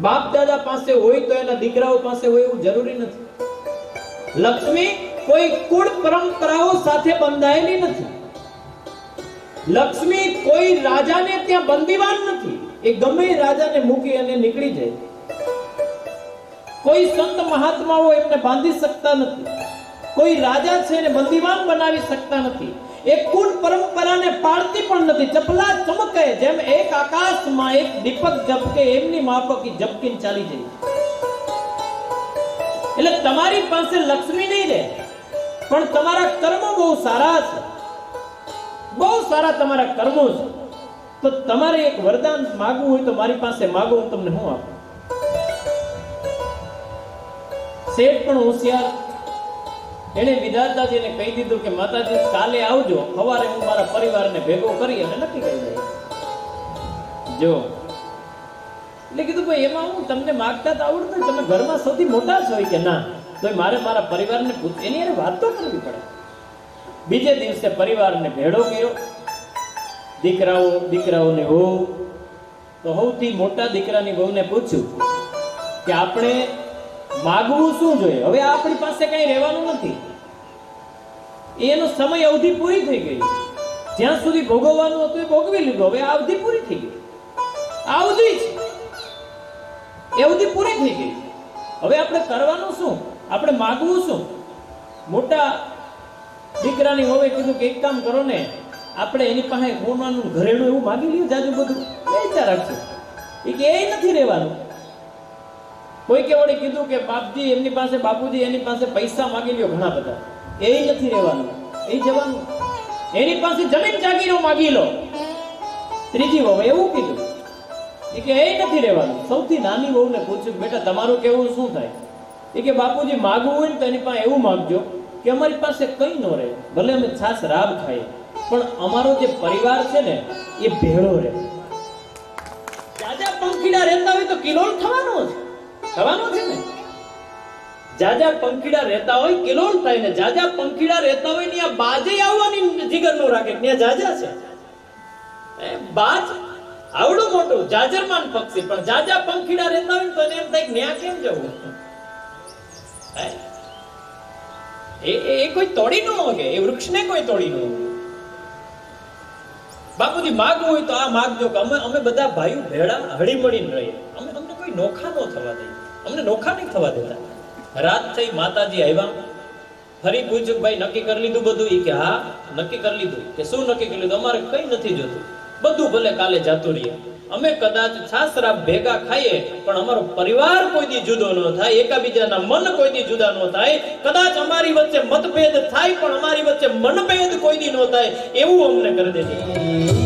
બાપ દાદા પાસે હોય તો એના દીકરાઓ પાસે હોય એવું જરૂરી નથી. લક્ષ્મી કોઈ કુળ પરંપરાઓ સાથે બંધાયેલી નથી. લક્ષ્મી કોઈ રાજાને ત્યાં બંદીવાન નથી. એ ગમે રાજાને મૂકી અને નીકળી જાય. કોઈ સંત મહાત્માઓ એમને બાંધી શકતા નથી. કોઈ રાજા છે એને બંદીવાન બનાવી શકતા નથી. એ કુળ પરંપરાને પાળતી પણ નથી. ચપલા જેમ એક આકાશમાં એક દીપક ઝબકે એમની માફક ઝબકીને ચાલી જાય. એટલે તમારી પાસે લક્ષ્મી નહીં રહે, પણ તમારા કર્મો બહુ સારા છે. બહુ સારા તમારા કર્મો છે. તો તમારે એક વરદાન માગવું હોય તો મારી પાસે માગો, હું તમને હું આપું? શેઠ પણ હોશિયાર. એને વિધાતાજીને કહી દીધું કે, માતાજી, કાલે આવજો. સવારે હું મારા પરિવારને ભેગો કરી અને નક્કી કરી દઈશ જો. એટલે કીધું, ભાઈ, એમાં હું તમને માગતા તો આવડતું તમે ઘરમાં સૌથી મોટા છો. કે ના. તો મારે મારા પરિવારને એની એને વાત તો કરવી પડે. બીજે દિવસે પરિવારને ભેળો કર્યો. દીકરાઓ, દીકરાઓને હો. તો સૌથી મોટા દીકરાની બહુને પૂછ્યું કે, આપણે માગવું શું જોઈએ? હવે આપણી પાસે કઈ રહેવાનું નથી. એનો સમય અવધિ પૂરી થઈ ગઈ. જ્યાં સુધી ભોગવવાનું હતું એ ભોગવી લીધું. હવે આ અવધિ પૂરી થઈ ગઈ. આ અવધિ જ. એ અવધિ પૂરી થઈ ગઈ. હવે આપણે કરવાનું શું? આપણે માગવું શું? મોટા દીકરાની હોવે કીધું કે એક કામ કરો ને, આપણે એની પાસે હોવાનું ઘરેણું એવું માગી લ્યો જાજુ બધું. વિચાર રાખશું એ કે એ નથી રહેવાનું. કોઈ કે વળી કીધું કે બાપજી એમની પાસે, બાપુજી એની પાસે પૈસા માગી લ્યો ઘણા બધા. એ નથી રહેવાનું. એ જવાનું. એની પાસે જમીન જાગીરો માગી લો. ત્રીજી વહુ એવું કીધું. એ કે સૌથી નાની વહુને પૂછ્યું બેટા, તમારું કેવું શું થાય? એ કે, બાપુજી, માગવું હોય ને તો પાસે એવું માગજો કે અમારી પાસે કઈ ન રહે. ભલે અમે છાસ રાબ ખાઈએ, પણ અમારો જે પરિવાર છે ને, એ ભેળો રહે. જાજા પંખીડા રહેતા હોય તો કિલોલ થવાનો થાય ને. જાજા પંખીડા રહેતા હોય ને બાજે આવવાની જીગર નો રાખે. ત્યાં જાજા આવડું જાજરમાન પક્ષી, પણ જાજા પંખીડા રહેતા હોય તો એમ થાય ન્યા કેમ જવું એ, એ- કોઈ તોડી ન શકે એ વૃક્ષને કોઈ તોડી ન શકે બાપુજી માગવું હોય તો આ માગજો કે અમે અમે બધા ભાઈઓ ભેળા હળી મળીને રહીએ. અમે, અમને કોઈ નોખા ન થવા દઈએ. અમને નોખા નહીં થવા દેતા. રાત થઈ, માતાજી આવ્યા. ફરી પૂછ્યું ભાઈ નક્કી કરી લીધું બધું. એ કે, હા, નક્કી કરી લીધું. કે, શું નક્કી કરી લીધું? અમારે કઈ નથી જોતું. બધું ભલે કાલે જાતું રહીએ અમે કદાચ છાસરા ભેગા ખાઈએ, પણ અમારો પરિવાર કોઈ દી જુદો ન થાય, એકાબીજાના મન કોઈ દી જુદા ન થાય. કદાચ અમારી વચ્ચે મતભેદ થાય, પણ અમારી વચ્ચે મનભેદ કોઈ દી ન થાય. એવું અમને કરી દેજો.